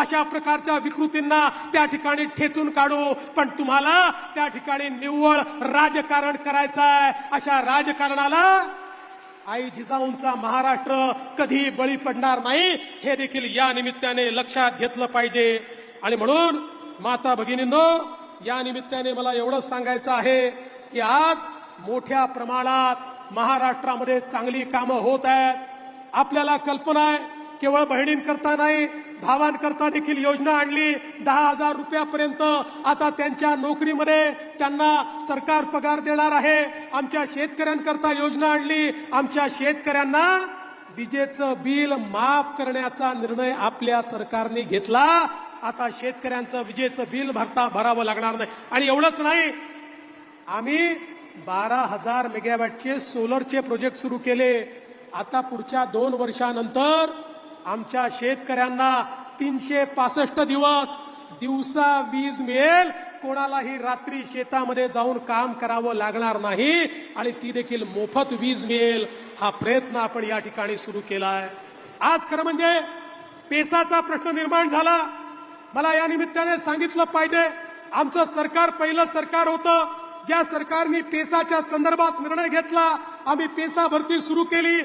अशा प्रकारच्या विकृतींना त्या ठिकाणी ठेचून काढू. पण तुम्हाला त्या ठिकाणी निव्वळ राजकारण करायचं आहे. अशा राजकारणाला आई जिजाऊंचा महाराष्ट्र कधी बळी पडणार नाही हे देखील या निमित्ताने लक्षात घेतलं पाहिजे. आणि म्हणून माता भगिनींनो या निमित्ताने मला एवढंच सांगायचं आहे की आज मोठ्या प्रमाणात महाराष्ट्रामध्ये चांगली कामं होत आहेत. आपल्याला कल्पना आहे केवळ बहिणींकरता नाही भावांकरता देखील योजना आणली. दहा हजार रुपयापर्यंत आता त्यांच्या नोकरीमध्ये त्यांना सरकार पगार देणार आहे. आमच्या शेतकऱ्यांकरता योजना आणली. आमच्या शेतकऱ्यांना विजेचं बिल माफ करण्याचा निर्णय आपल्या सरकारने घेतला. आता शेतकऱ्यांचं विजेचं बिल भरता भरावं लागणार नाही. आणि एवढंच नाही आम्ही बारा हजार मेगावॅटचे सोलरचे प्रोजेक्ट सुरू केले. आता पुढच्या दोन वर्षानंतर आमच्या शेतकऱ्यांना तीनशे पासष्ट दिवस दिवसा वीज मिळेल. कोणालाही रात्री शेतामध्ये जाऊन काम करावं लागणार नाही आणि ती देखील मोफत वीज मिळेल हा प्रयत्न आपण या ठिकाणी सुरू केला आहे आज खरं म्हणजे पेसाचा प्रश्न निर्माण झाला. मला या निमित्ताने सांगितलं पाहिजे आमचं सरकार पहिलं सरकार होतं. ज्या सरकारने पेसाच्या संदर्भात निर्णय घेतला आम्ही पेसा भरती सुरू केली.